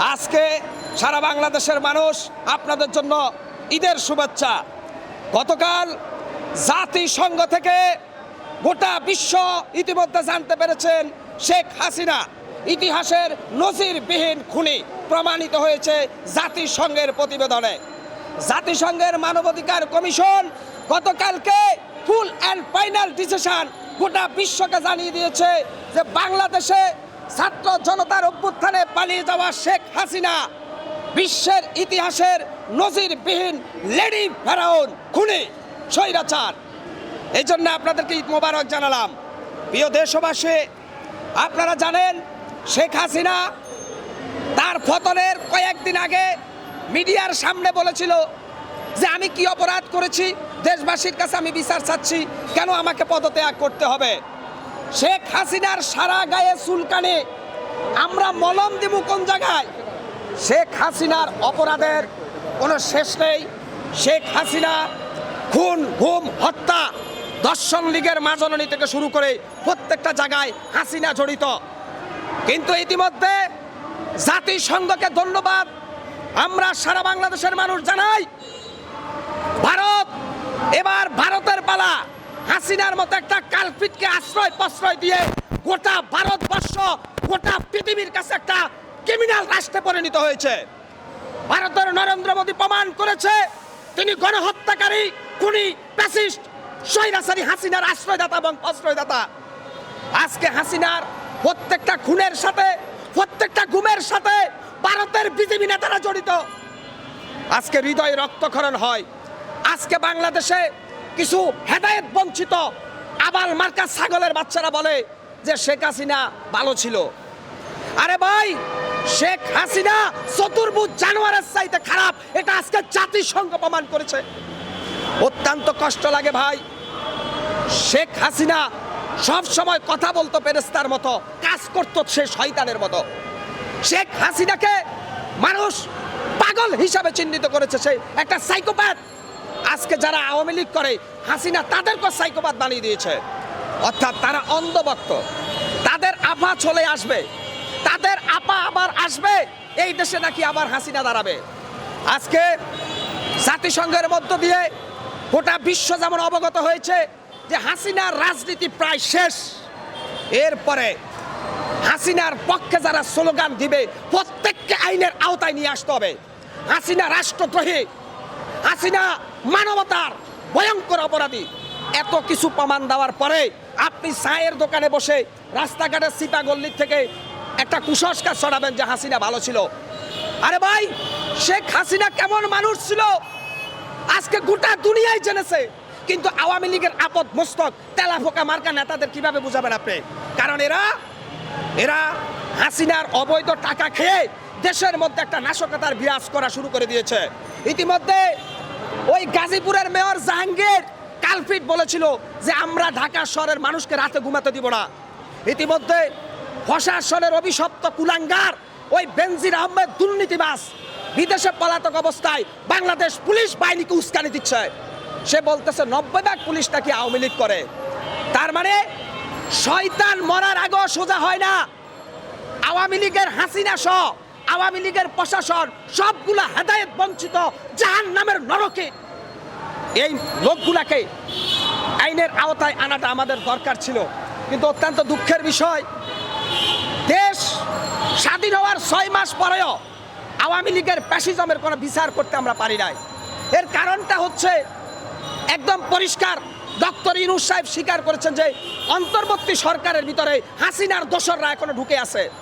আজকে সারা বাংলাদেশের মানুষ আপনাদের জন্য ঈদের শুভেচ্ছা। গতকাল জাতিসংঘ থেকে গোটা বিশ্ব ইতিমধ্যে জানতে পেরেছেন শেখ হাসিনা ইতিহাসের নজিরবিহীন খুনি প্রমাণিত হয়েছে জাতিসংঘের প্রতিবেদনে। জাতিসংঘের মানবাধিকার কমিশন গতকালকে ফুল অ্যান্ড ফাইনাল ডিসিশন গোটা বিশ্বকে জানিয়ে দিয়েছে যে বাংলাদেশে ছাত্র জনতার অভ্যুত্থানে পালিয়ে যাওয়া শেখ হাসিনা, বিশ্বের ইতিহাসের নজিরবিহীন লেডি ফেরাউন খুনি, স্বৈরাচার। এই জন্য আপনাদেরকে ঈদ মোবারক জানালাম। প্রিয় দেশবাসী, আপনারা জানেন, শেখ হাসিনা তার ফতনের কয়েকদিন আগে মিডিয়ার সামনে বলেছিল যে আমি কি অপরাধ করেছি, দেশবাসীর কাছে আমি বিচার চাচ্ছি, কেন আমাকে পদত্যাগ করতে হবে? শেখ হাসিনার সারা গায়ে চুলকানে। আমরা মলম দিব কোন জায়গায়? শেখ হাসিনার অপরাধের কোনো শেষ নেই। শেখ হাসিনা খুন ঘুম হত্যা দর্শন লীগের মাজননী থেকে শুরু করে প্রত্যেকটা জায়গায় হাসিনা জড়িত। কিন্তু ইতিমধ্যে জাতিসংঘকে ধন্যবাদ। আমরা সারা বাংলাদেশের মানুষ জানাই ভারত এবার ভারতের পালা হাসিনার মতো একটা আশ্রয় প্রশ্রয় দিয়ে গোটা ভারতবর্ষ, গোটা পৃথিবীর কাছে একটা ক্রিমিনাল রাষ্ট্রে পরিণত হয়েছে। ভারতের নরেন্দ্র মোদী প্রমাণ করেছে, তিনি গণহত্যাকারী, খুনি প্যাসিস্ট স্বৈরাচারী হাসিনার আশ্রয়দাতা এবং প্রশ্রয়দাতা আজকে হাসিনার প্রত্যেকটা খুনের সাথে, প্রত্যেকটা গুমের সাথে ভারতের বিজেপি নেতারা জড়িত। আজকে হৃদয় রক্তক্ষরণ হয়। আজকে বাংলাদেশে কিছু হেদায়েত বঞ্চিত আবাল মার্কা ছাগলের বাচ্চারা বলে যে শেখ হাসিনা ভালো ছিল। আরে ভাই, শেখ হাসিনা চতুর্ভুজ জানোয়ারের চাইতে খারাপ, এটা আজকে জাতিসংঘ প্রমাণ করেছে। অত্যন্ত কষ্ট লাগে ভাই। শেখ হাসিনা সব সময় কথা বলতো পেরেস্তার মতো, কাজ করতো সে শয়তানের মতো। শেখ হাসিনাকে মানুষ পাগল হিসাবে চিহ্নিত করেছে সে, একটা সাইকোপ্যাথ আজকে যারা আওয়ামী লীগ করে, হাসিনা তাদেরকে সাইকোপ্যাথ বানিয়ে দিয়েছে। অর্থাৎ তারা অন্ধভক্ত। তাদের আপা চলে আসবে। তাদের আপা আবার আসবে। এই দেশে নাকি আবার হাসিনা দাঁড়াবে। আজকে জাতিসংঘের মধ্য দিয়ে গোটা বিশ্ব যেমন অবগত হয়েছে যে হাসিনার রাজনীতি প্রায় শেষ। এরপরে হাসিনার পক্ষে যারা স্লোগান দিবে, প্রত্যেককে আইনের আওতায় নিয়ে আসতে হবে। হাসিনা রাষ্ট্রদ্রোহী। হাসিনা মানবতার ভয়ঙ্কর অপরাধী। এত কিছু প্রমাণ দেওয়ার পরে আপনি চায়ের দোকানে বসে রাস্তাঘাটের সীতা গল্লির থেকে একটা কুসংস্কার ছড়াবেন যে হাসিনা ভালো ছিল। আরে ভাই, শেখ হাসিনা কেমন মানুষ ছিল? আজকে গোটা দুনিয়ায় জেনেছে। কিন্তু আওয়ামী লীগের আপদ মস্তক, তেলাফোকা মার্কা নেতাদের কীভাবে বুঝাবেন আপনি? কারণ এরা এরা হাসিনার অবৈধ টাকা খেয়ে দেশের মধ্যে একটা নাশকতার বিরাজ করা শুরু করে দিয়েছে। ইতিমধ্যে ওই গাজীপুরের মেয়র জাহাঙ্গীর কালফিট বলেছিল যে আমরা ঢাকা শহরের মানুষকে রাতে ঘুমাতে দিব না। ইতিমধ্যে প্রশাসনের অভিশপ্ত কুলাঙ্গার, ওই বেনজির আহমেদ দুর্নীতিবাস বিদেশে পলাতক অবস্থায় বাংলাদেশ পুলিশ বাহিনীকে উস্কানি দিচ্ছে। সে বলতেছে, নব্বই ভাগ পুলিশ নাকি আওয়ামী লীগ করে। তার মানে শয়তান মরার আগেও সোজা হয় না। আওয়ামী লীগের হাসিনা সহ আওয়ামী লীগের প্রশাসন সবগুলা হেদায়েত বঞ্চিত জাহান নামের নরকে। এই লোকগুলাকে আইনের আওতায় আনাটা আমাদের দরকার ছিল। কিন্তু অত্যন্ত দুঃখের বিষয়, দেশ স্বাধীন হওয়ার ছয় মাস পরেও আওয়ামী লীগের প্যাসিজমের কোনো বিচার করতে আমরা পারি নাই। এর কারণটা হচ্ছে একদম পরিষ্কার। ডক্টর ইনুস সাহেব স্বীকার করেছেন যে অন্তর্বর্তী সরকারের ভিতরে হাসিনার দোসররা এখনও ঢুকে আছে।